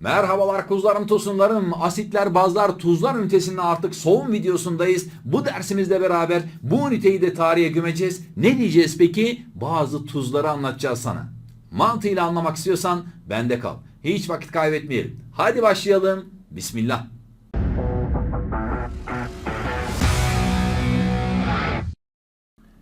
Merhabalar kuzularım tosunlarım. Asitler, bazlar, tuzlar ünitesinin artık son videosundayız. Bu dersimizle beraber bu üniteyi de tarihe gömeceğiz. Ne diyeceğiz peki? Bazı tuzları anlatacağız sana. Mantığıyla anlamak istiyorsan bende kal. Hiç vakit kaybetmeyelim. Hadi başlayalım. Bismillah.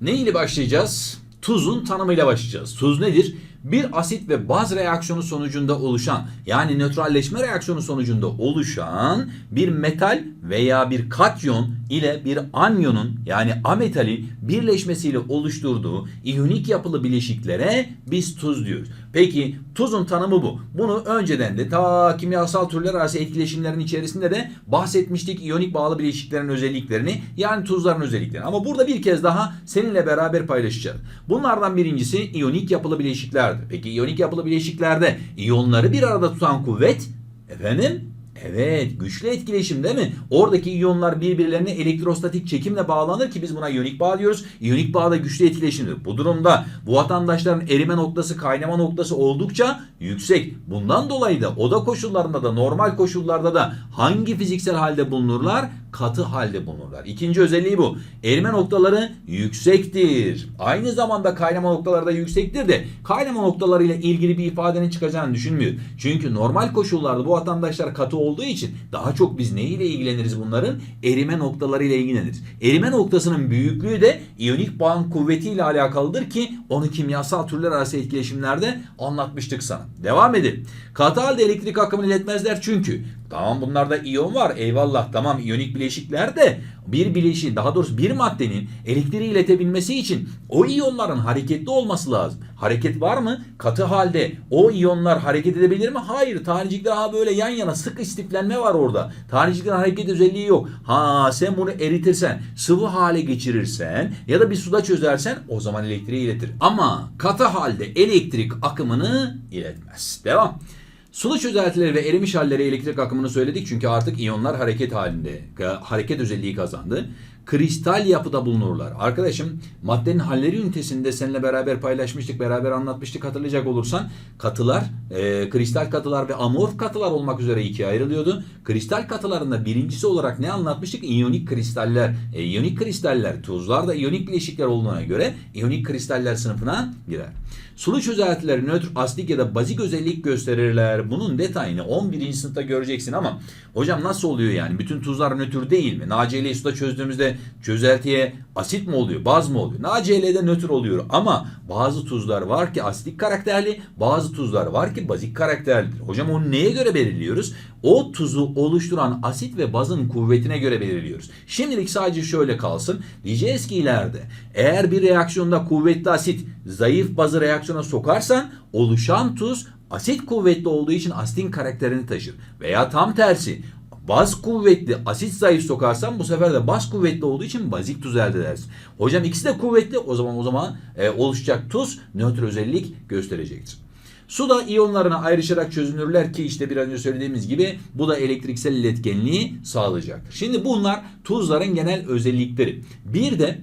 Ne ile başlayacağız? Tuzun tanımıyla başlayacağız. Tuz nedir? Bir asit ve baz reaksiyonu sonucunda oluşan yani nötralleşme reaksiyonu sonucunda oluşan bir metal veya bir katyon ile bir anyonun yani ametalin birleşmesiyle oluşturduğu iyonik yapılı bileşiklere biz tuz diyoruz. Peki tuzun tanımı bu. Bunu önceden de ta kimyasal türler arası etkileşimlerin içerisinde de bahsetmiştik. İyonik bağlı bileşiklerin özelliklerini yani tuzların özelliklerini. Ama burada bir kez daha seninle beraber paylaşacağız. Bunlardan birincisi iyonik yapılı bileşiklerdir. Peki iyonik yapılı bileşiklerde iyonları bir arada tutan kuvvet efendim Evet güçlü etkileşim değil mi? Oradaki iyonlar birbirlerine elektrostatik çekimle bağlanır ki biz buna iyonik bağ diyoruz. İyonik bağ da güçlü etkileşimdir. Bu durumda bu vatandaşların erime noktası kaynama noktası oldukça yüksek. Bundan dolayı da oda koşullarında da normal koşullarda da hangi fiziksel halde bulunurlar? Katı halde bulunurlar. İkinci özelliği bu. Erime noktaları yüksektir. Aynı zamanda kaynama noktaları da yüksektir de kaynama noktaları ile ilgili bir ifadenin çıkacağını düşünmüyor. Çünkü normal koşullarda bu vatandaşlar katı olduğu için daha çok biz neyle ilgileniriz bunların? Erime noktaları ile ilgileniriz. Erime noktasının büyüklüğü de iyonik bağın kuvvetiyle alakalıdır ki onu kimyasal türler arası etkileşimlerde anlatmıştık sana. Devam edelim. Katı halde elektrik akımını iletmezler çünkü Tamam bunlarda iyon var eyvallah tamam iyonik bileşikler de bir bileşiğin daha doğrusu bir maddenin elektriği iletebilmesi için o iyonların hareketli olması lazım. Hareket var mı? Katı halde o iyonlar hareket edebilir mi? Hayır. Tanecikler ha böyle yan yana sık istiflenme var orada. Taneciklerin hareket özelliği yok. Ha sen bunu eritirsen, sıvı hale geçirirsen ya da bir suda çözersen o zaman elektriği iletir. Ama katı halde elektrik akımını iletmez. Devam. Sulu çözeltileri ve erimiş halleri elektrik akımını söyledik çünkü artık iyonlar hareket halinde, hareket özelliği kazandı. Kristal yapıda bulunurlar. Arkadaşım maddenin halleri ünitesinde seninle beraber paylaşmıştık, beraber anlatmıştık hatırlayacak olursan. Katılar, e, kristal katılar ve amorf katılar olmak üzere ikiye ayrılıyordu. Kristal katılarında birincisi olarak ne anlatmıştık? İyonik kristaller. E, iyonik kristaller, tuzlar da iyonik bileşikler olduğuna göre iyonik kristaller sınıfına girer. Sulu çözeltiler nötr, astik ya da bazik özellik gösterirler. Bunun detayını 11. sınıfta göreceksin ama hocam nasıl oluyor yani? Bütün tuzlar nötr değil mi? NaCl suda çözdüğümüzde çözeltiye asit mi oluyor, baz mı oluyor? NaCl'de nötr oluyor ama bazı tuzlar var ki asitik karakterli, bazı tuzlar var ki bazik karakterlidir. Hocam onu neye göre belirliyoruz? O tuzu oluşturan asit ve bazın kuvvetine göre belirliyoruz. Şimdilik sadece şöyle kalsın. Diyeceğiz ki ileride eğer bir reaksiyonda kuvvetli asit zayıf bazı reaksiyona sokarsan oluşan tuz asit kuvvetli olduğu için asitin karakterini taşır. Veya tam tersi baz kuvvetli asit zayıf sokarsan bu sefer de baz kuvvetli olduğu için bazik tuz elde edersin. Hocam ikisi de kuvvetli o zaman o zaman e, oluşacak tuz nötr özellik gösterecektir. Suda iyonlarına ayrışarak çözünürler ki işte bir önce söylediğimiz gibi bu da elektriksel iletkenliği sağlayacaktır. Şimdi bunlar tuzların genel özellikleri. Bir de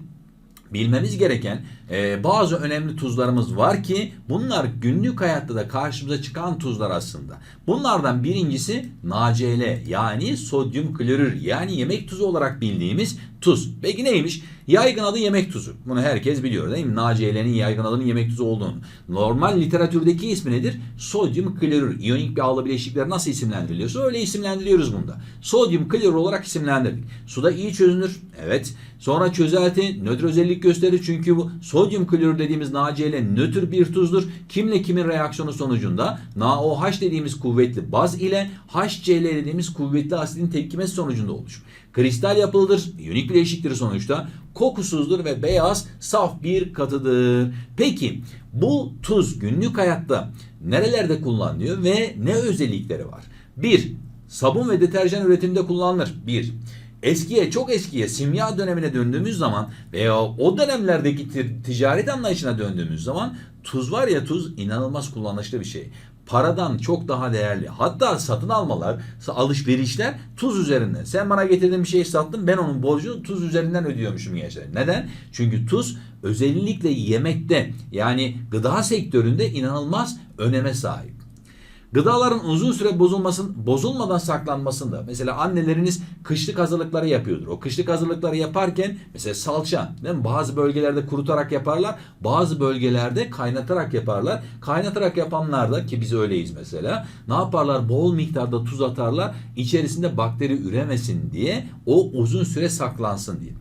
bilmemiz gereken e, bazı önemli tuzlarımız var ki bunlar günlük hayatta da karşımıza çıkan tuzlar aslında. Bunlardan birincisi NaCl yani sodyum klorür yani yemek tuzu olarak bildiğimiz tuz. Peki neymiş? Yaygın adı yemek tuzu. Bunu herkes biliyor değil mi? NaCl'nin yaygın adının yemek tuzu olduğunu. Normal literatürdeki ismi nedir? Sodyum klorür. İyonik bağlı bileşikler nasıl isimlendiriliyorsa öyle isimlendiriyoruz bunda. Sodyum klorür olarak isimlendirdik. Suda iyi çözünür. Evet. Sonra çözelti nötr özellik gösterir çünkü bu sodyum klorür dediğimiz NaCl nötr bir tuzdur. Kimle kimin reaksiyonu sonucunda NaOH dediğimiz kuvvetli baz ile HCl dediğimiz kuvvetli asidin tepkimesi sonucunda oluşur. Kristal yapılıdır, iyonik bileşiktir sonuçta. Kokusuzdur ve beyaz, saf bir katıdır. Peki bu tuz günlük hayatta nerelerde kullanılıyor ve ne özellikleri var? 1. Sabun ve deterjan üretiminde kullanılır. 1. Eskiye çok eskiye simya dönemine döndüğümüz zaman veya o dönemlerdeki ticaret anlayışına döndüğümüz zaman tuz var ya tuz inanılmaz kullanışlı bir şey paradan çok daha değerli. Hatta satın almalar, alışverişler tuz üzerinden. Sen bana getirdiğin bir şey sattın ben onun borcunu tuz üzerinden ödüyormuşum gençler. Neden? Çünkü tuz özellikle yemekte yani gıda sektöründe inanılmaz öneme sahip. Gıdaların uzun süre bozulmasın, bozulmadan saklanmasında mesela anneleriniz kışlık hazırlıkları yapıyordur. O kışlık hazırlıkları yaparken mesela salça değil mi? bazı bölgelerde kurutarak yaparlar. Bazı bölgelerde kaynatarak yaparlar. Kaynatarak yapanlarda ki biz öyleyiz mesela ne yaparlar? Bol miktarda tuz atarlar. içerisinde bakteri üremesin diye o uzun süre saklansın diye.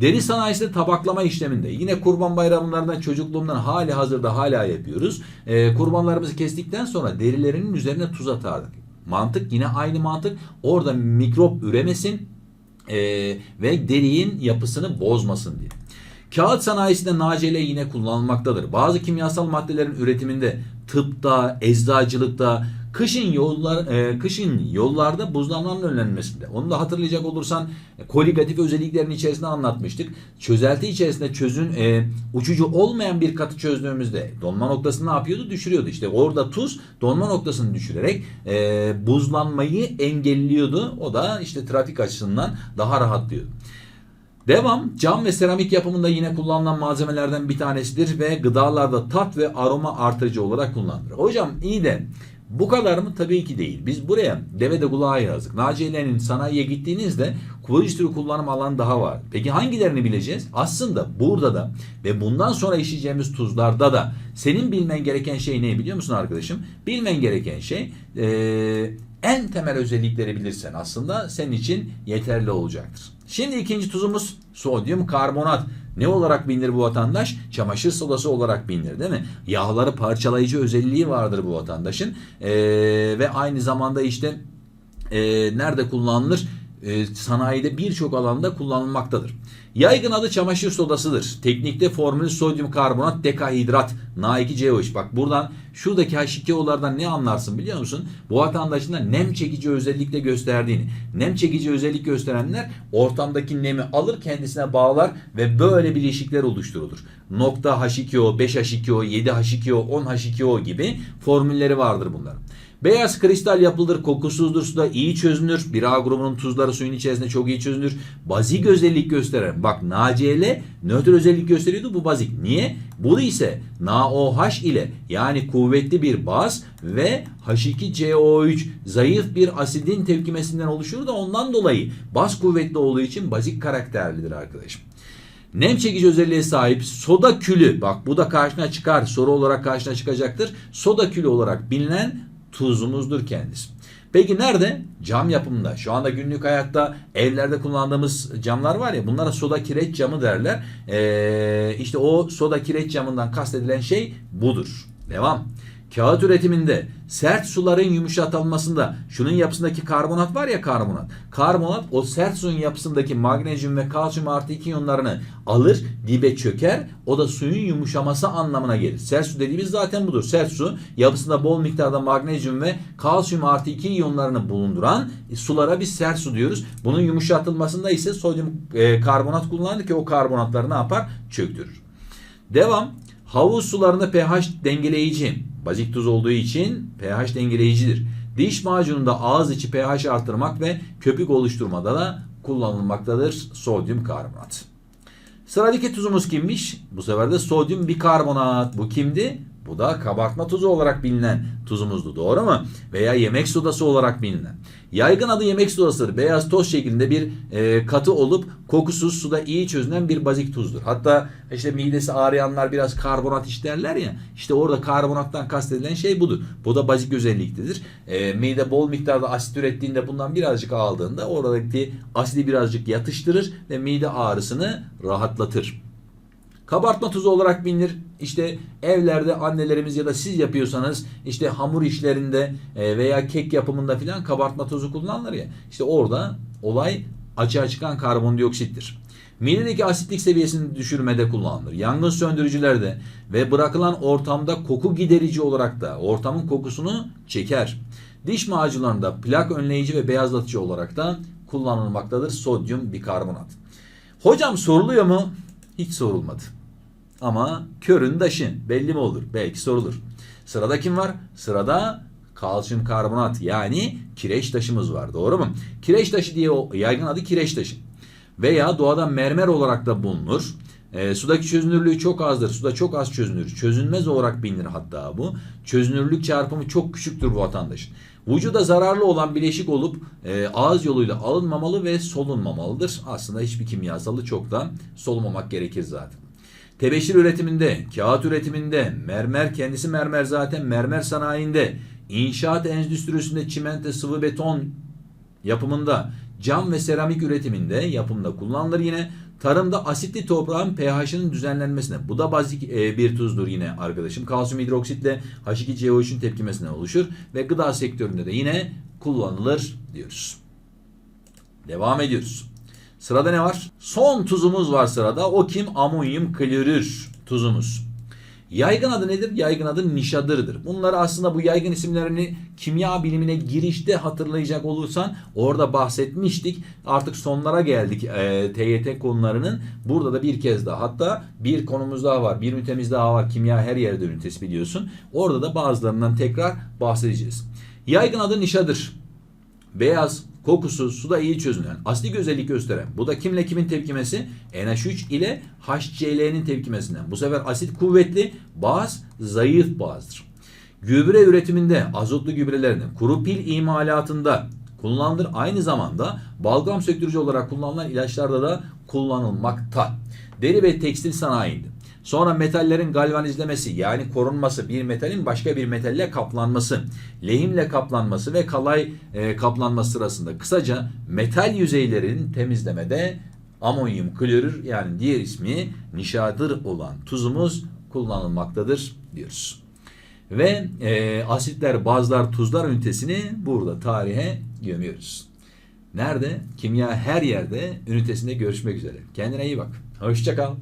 Deri sanayisinde tabaklama işleminde yine kurban bayramlarından çocukluğumdan hali hazırda hala yapıyoruz. Ee, kurbanlarımızı kestikten sonra derilerinin üzerine tuz atardık. Mantık yine aynı mantık. Orada mikrop üremesin ee, ve derinin yapısını bozmasın diye. Kağıt sanayisinde nacele yine kullanılmaktadır. Bazı kimyasal maddelerin üretiminde, tıpta, eczacılıkta, kışın yollar e, kışın yollarda buzlanmanın önlenmesinde. Onu da hatırlayacak olursan e, koligatif özelliklerin içerisinde anlatmıştık. Çözelti içerisinde çözün e, uçucu olmayan bir katı çözdüğümüzde donma noktasını ne yapıyordu? Düşürüyordu. İşte orada tuz donma noktasını düşürerek e, buzlanmayı engelliyordu. O da işte trafik açısından daha rahatlıyordu. Devam cam ve seramik yapımında yine kullanılan malzemelerden bir tanesidir ve gıdalarda tat ve aroma artırıcı olarak kullanılır. Hocam iyi de bu kadar mı? Tabii ki değil. Biz buraya deve de kulağı yazdık. Naciye'nin sanayiye gittiğinizde bir sürü kullanım alanı daha var. Peki hangilerini bileceğiz? Aslında burada da ve bundan sonra işleyeceğimiz tuzlarda da senin bilmen gereken şey ne biliyor musun arkadaşım? Bilmen gereken şey ee, en temel özellikleri bilirsen aslında senin için yeterli olacaktır. Şimdi ikinci tuzumuz sodyum karbonat. Ne olarak bilinir bu vatandaş? Çamaşır sodası olarak bilinir değil mi? Yağları parçalayıcı özelliği vardır bu vatandaşın. Ee, ve aynı zamanda işte e, nerede kullanılır? E, sanayide birçok alanda kullanılmaktadır. Yaygın adı çamaşır sodasıdır. Teknikte formülü sodyum karbonat dekahidrat Na2CO3. Bak buradan şuradaki H2O'lardan ne anlarsın biliyor musun? Bu vatandaşın da nem çekici özellikle gösterdiğini. Nem çekici özellik gösterenler ortamdaki nemi alır kendisine bağlar ve böyle bileşikler oluşturulur. Nokta H2O, 5H2O, 7H2O, 10H2O gibi formülleri vardır bunların. Beyaz kristal yapılır, kokusuzdur, suda iyi çözünür. Bir A grubunun tuzları suyun içerisinde çok iyi çözünür. Bazik özellik gösteren. Bak NaCl nötr özellik gösteriyordu bu bazik. Niye? Bu ise NaOH ile yani kuvvetli bir baz ve H2CO3 zayıf bir asidin tepkimesinden oluşur da ondan dolayı baz kuvvetli olduğu için bazik karakterlidir arkadaşım. Nem çekici özelliğe sahip soda külü bak bu da karşına çıkar soru olarak karşına çıkacaktır. Soda külü olarak bilinen tuzumuzdur kendisi. Peki nerede? Cam yapımında. Şu anda günlük hayatta evlerde kullandığımız camlar var ya bunlara soda kireç camı derler. Ee, işte o soda kireç camından kastedilen şey budur. Devam. Kağıt üretiminde sert suların yumuşatılmasında şunun yapısındaki karbonat var ya karbonat. Karbonat o sert suyun yapısındaki magnezyum ve kalsiyum artı iki iyonlarını alır dibe çöker. O da suyun yumuşaması anlamına gelir. Sert su dediğimiz zaten budur. Sert su yapısında bol miktarda magnezyum ve kalsiyum artı iki iyonlarını bulunduran e, sulara biz sert su diyoruz. Bunun yumuşatılmasında ise sodyum e, karbonat kullanılır ki o karbonatları ne yapar? Çöktürür. Devam. Havuz sularında pH dengeleyici. Bazik tuz olduğu için pH dengeleyicidir. Diş macununda ağız içi pH artırmak ve köpük oluşturmada da kullanılmaktadır sodyum karbonat. Sıradaki tuzumuz kimmiş? Bu sefer de sodyum bikarbonat. Bu kimdi? Bu da kabartma tuzu olarak bilinen tuzumuzdu. Doğru mu? Veya yemek sodası olarak bilinen. Yaygın adı yemek sodasıdır. Beyaz toz şeklinde bir e, katı olup kokusuz suda iyi çözünen bir bazik tuzdur. Hatta işte midesi ağrıyanlar biraz karbonat isterler ya. İşte orada karbonattan kastedilen şey budur. Bu da bazik özelliktedir. E, mide bol miktarda asit ürettiğinde bundan birazcık aldığında oradaki asidi birazcık yatıştırır ve mide ağrısını rahatlatır. Kabartma tuzu olarak bilinir. İşte evlerde annelerimiz ya da siz yapıyorsanız işte hamur işlerinde e, veya kek yapımında filan kabartma tuzu kullanılır ya. İşte orada olay açığa çıkan karbondioksittir. Midedeki asitlik seviyesini düşürmede kullanılır. Yangın söndürücülerde ve bırakılan ortamda koku giderici olarak da ortamın kokusunu çeker. Diş macunlarında plak önleyici ve beyazlatıcı olarak da kullanılmaktadır sodyum bikarbonat. Hocam soruluyor mu? Hiç sorulmadı. Ama körün daşın belli mi olur? Belki sorulur. Sırada kim var? Sırada kalsiyum karbonat yani kireç taşımız var. Doğru mu? Kireç taşı diye o yaygın adı kireç taşı. Veya doğada mermer olarak da bulunur. E, sudaki çözünürlüğü çok azdır. Suda çok az çözünür. Çözünmez olarak bilinir hatta bu. Çözünürlük çarpımı çok küçüktür bu vatandaşın. Vücuda zararlı olan bileşik olup e, ağız yoluyla alınmamalı ve solunmamalıdır. Aslında hiçbir kimyasalı çok da solumamak gerekir zaten. Tebeşir üretiminde, kağıt üretiminde, mermer kendisi mermer zaten mermer sanayinde, inşaat endüstrisinde çimento, sıvı beton yapımında, cam ve seramik üretiminde, yapımda kullanılır yine. Tarımda asitli toprağın pH'ının düzenlenmesine. Bu da bazik e, bir tuzdur yine arkadaşım. Kalsiyum hidroksitle H2CO3'ün tepkimesinden oluşur ve gıda sektöründe de yine kullanılır diyoruz. Devam ediyoruz. Sırada ne var? Son tuzumuz var sırada. O kim? Amonyum klorür tuzumuz. Yaygın adı nedir? Yaygın adı nişadırdır. Bunları aslında bu yaygın isimlerini kimya bilimine girişte hatırlayacak olursan orada bahsetmiştik. Artık sonlara geldik e, TYT konularının. Burada da bir kez daha hatta bir konumuz daha var. Bir ünitemiz daha var. Kimya her yerde ünitesi biliyorsun. Orada da bazılarından tekrar bahsedeceğiz. Yaygın adı nişadır. Beyaz, kokusu, suda iyi çözünen, asidik özellik gösteren. Bu da kimle kimin tepkimesi? NH3 ile HCl'nin tepkimesinden. Bu sefer asit kuvvetli, baz zayıf bazdır. Gübre üretiminde, azotlu gübrelerinin, kuru pil imalatında kullanılır. Aynı zamanda balgam söktürücü olarak kullanılan ilaçlarda da kullanılmakta. Deri ve tekstil sanayinde. Sonra metallerin galvanizlemesi yani korunması, bir metalin başka bir metalle kaplanması, lehimle kaplanması ve kalay e, kaplanması sırasında kısaca metal yüzeylerin temizlemede amonyum klorür yani diğer ismi nişadır olan tuzumuz kullanılmaktadır diyoruz. Ve e, asitler, bazlar, tuzlar ünitesini burada tarihe gömüyoruz. Nerede? Kimya her yerde ünitesinde görüşmek üzere. Kendine iyi bak. Hoşçakal.